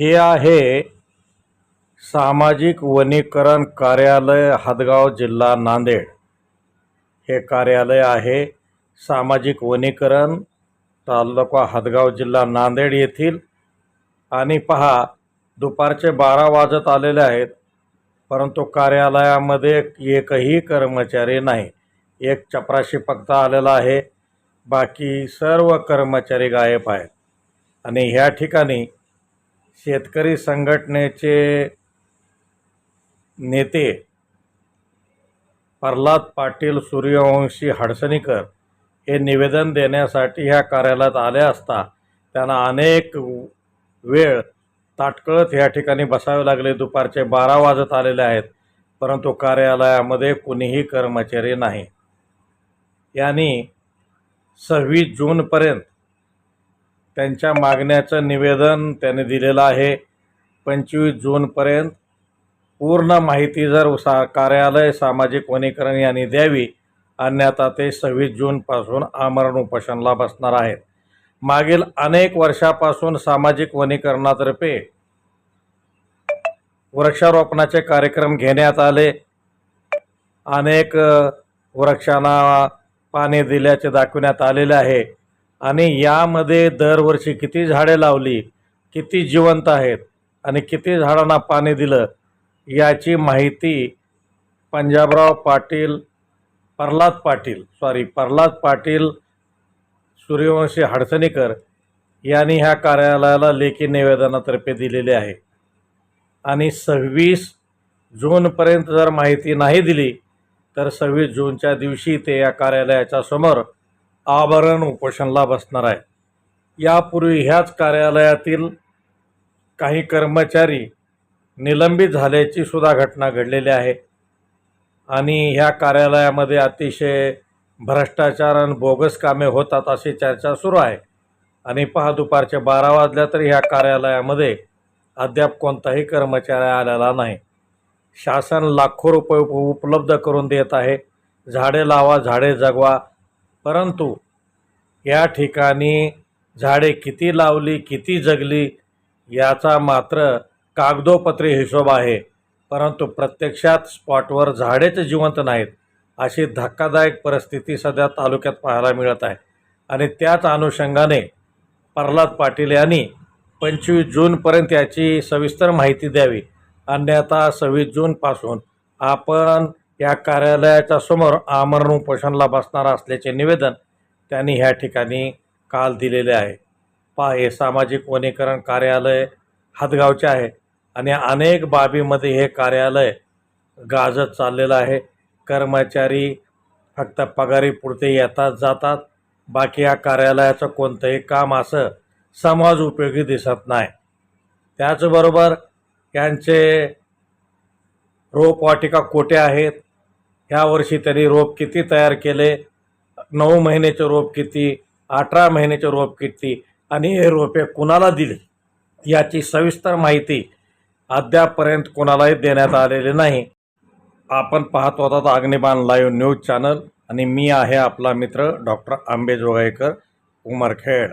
हे आहे सामाजिक वनीकरण कार्यालय हदगाव जिल्हा नांदेड. हे कार्यालय आहे सामाजिक वनीकरण तालुका हदगाव जिल्हा नांदेड येथील. आणि पहा दुपारचे बारा वाजत आलेले आहेत परंतु कार्यालयामध्ये एकही कर्मचारी नाही. एक चपराशी फक्त आलेला आहे. बाकी सर्व कर्मचारी गायब आहेत. आणि ह्या ठिकाणी शेतकरी संघटनेचे नेते प्रल्हाद पाटील सूर्यवंशी हडसणीकर हे निवेदन देण्यासाठी ह्या कार्यालयात आले असता त्यांना अनेक वेळ ताटकळत ह्या ठिकाणी बसावे लागले. दुपारचे बारा वाजत आलेले आहेत परंतु कार्यालयामध्ये कुणीही कर्मचारी नाही. यांनी सव्वीस जूनपर्यंत त्यांच्या मागण्याचं निवेदन त्याने दिलेलं आहे. पंचवीस जूनपर्यंत पूर्ण माहिती जर सा कार्यालय सामाजिक वनीकरण यांनी द्यावी अन्यथा ते सव्वीस जूनपासून आमरण उपोषणला बसणार आहेत. मागील अनेक वर्षापासून सामाजिक वनीकरणातर्फे वृक्षारोपणाचे कार्यक्रम घेण्यात आले. अनेक वृक्षांना पाणी दिल्याचे दाखवण्यात आलेले आहे. आणि यामध्ये दरवर्षी किती झाडे लावली किती जिवंत आहेत आणि किती झाडांना पाणी दिलं याची माहिती पंजाबराव पाटील प्रल्हाद पाटील सॉरी प्रल्हाद पाटील सूर्यवंशी हडसणीकर यांनी ह्या कार्यालयाला लेखी निवेदनातर्फे दिलेले आहे. आणि सव्वीस जूनपर्यंत जर माहिती नाही दिली तर सव्वीस जूनच्या दिवशी ते या कार्यालयाच्या समोर आभरण उपोषणला बसणार आहे. यापूर्वी ह्याच कार्यालयातील काही कर्मचारी निलंबित झाल्याची सुद्धा घटना घडलेली आहे. आणि ह्या कार्यालयामध्ये अतिशय भ्रष्टाचार आणि बोगस कामे होतात अशी चर्चा सुरू आहे. आणि पहा दुपारचे बारा वाजल्या तरी ह्या कार्यालयामध्ये अद्याप कोणताही कर्मचारी आलेला नाही. शासन लाखो रुपये उप उपलब्ध करून देत आहे. झाडे लावा झाडे जगवा परंतु या ठिकाणी झाडे किती लावली किती जगली याचा मात्र कागदोपत्री हिशोब आहे. परंतु प्रत्यक्षात स्पॉटवर झाडेच जिवंत नाहीत अशी धक्कादायक परिस्थिती सध्या तालुक्यात पाहायला मिळत आहे. आणि त्याच अनुषंगाने प्रल्हाद पाटील यांनी पंचवीस जूनपर्यंत याची सविस्तर माहिती द्यावी. अन्यथा सव्वीस जूनपासून आपण या कार्यालयाच्या समोर आमरण उपोषणाला बसणार असल्याचे निवेदन त्यांनी ह्या ठिकाणी काल दिलेले आहे. पा हे सामाजिक वनीकरण कार्यालय हातगावचे आहे आणि अनेक बाबीमध्ये हे कार्यालय गाजत चाललेलं आहे. कर्मचारी फक्त पगारीपुरते येतात जातात. बाकी या कार्यालयाचं कोणतंही काम असं समाज उपयोगी दिसत नाही. त्याचबरोबर यांचे रोपवाटिका कोठे आहेत? ह्या वर्षी त्यांनी रोप किती तयार केले? नऊ महिन्याचे रोप किती? अठरा महिन्याचे रोप किती? आणि हे रोपे कुणाला दिली? याची सविस्तर माहिती अद्यापपर्यंत कोणालाही देण्यात आलेली नाही. आपण पाहत होतात अग्निबाण लाईव्ह न्यूज चॅनल. आणि मी आहे आपला मित्र डॉक्टर आंबेजोगाईकर उमरखेड.